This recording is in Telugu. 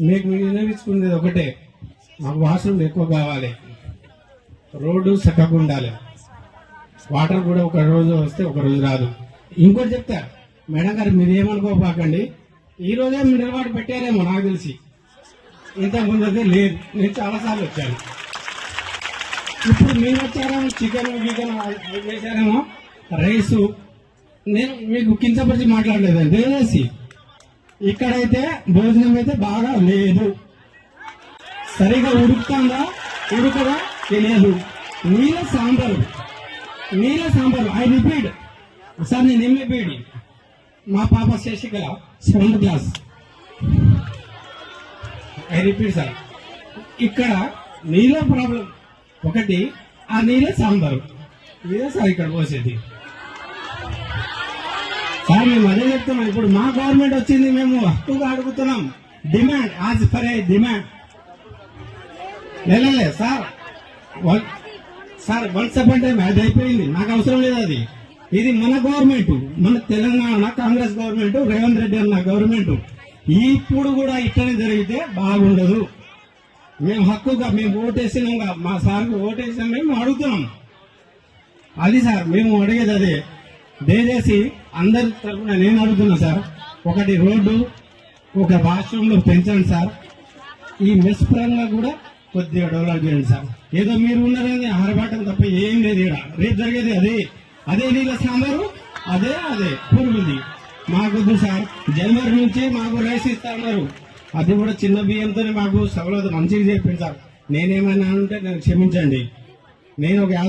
మీకు వినియోగించుకునేది ఒకటే. మాకు వాష్రూమ్ ఎక్కువ కావాలి. రోడ్డు చక్కగా ఉండాలి. వాటర్ కూడా ఒక రోజు వస్తే ఒక రోజు రాదు. ఇంకోటి చెప్తా మేడం గారు మీరు ఏమనుకోపాకండి ఈ రోజే మీరు నిలబడి పెట్టారేమో నాకు తెలిసి. ఇంతకుముందు అయితే లేదు. నేను చాలాసార్లు వచ్చాను. ఇప్పుడు మీరు వచ్చారేమో చికెన్ గికెన్ చేశారేమో రైసు. నేను మీకు కించపరిచి మాట్లాడలేదండి. దయచేసి ఇక్కడైతే భోజనం అయితే బాగా లేదు. సరిగా ఉడుకుతుందా? ఉడకదా? తెలియదు నీళ్ళ సాంబారు. నీళ్ళ సాంబారు. I repeat. సార్ నేను ఏం రిపీట్? మా పాప Sasikala seventh class I repeat sir. ఇక్కడ నీళ్ళ ప్రాబ్లం. ఒకటి ఆ నీళ్ళ సాంబారు. ఇదే సార్ ఇక్కడ పోసేది? సార్ మేము అదే చెప్తున్నాం ఇప్పుడు మా గవర్నమెంట్ వచ్చింది మేము హక్కుగా అడుగుతున్నాం. Demand as for a demand లేలే sir. Sir once upon time అది అయిపోయింది. నాకు అవసరం లేదు అది. ఇది మన గవర్నమెంట్ మన తెలంగాణ కాంగ్రెస్ గవర్నమెంట్ రేవంత్ రెడ్డి అన్న గవర్నమెంట్ ఇప్పుడు కూడా ఇట్లనే జరిగితే బాగుండదు. మేము హక్కుగా మేము ఓటేసినాం కా- మా సార్కి ఓటేసినాం మేము అడుగుతున్నాం. అది సార్ మేము అడిగేది అదే. దయచేసి అందరి తరఫున నేను అడుగుతున్నా సార్ ఒకటి రోడ్డు ఒక వాష్రూమ్లో పెంచండి సార్. ఈ మెస్ పరంగా కూడా కొద్దిగా డెవలప్ చేయండి సార్. ఏదో మీరు ఉన్నారని ఆరబాటం తప్ప ఏం లేదు ఇక్కడ. రేపు జరిగేది అదే. అదే నీళ్ళ సాంబారు అదే అదే పురుగుంది. మాకొద్దు సార్. జనవరి నుంచి మాకు రైస్ ఇస్తా ఉన్నారు. అది కూడా చిన్న బియ్యంతోనే మాకు సవలత మంచిగా చెప్పింది సార్. నేనేమన్నా అంటే నన్ను క్షమించండి. నేను ఒక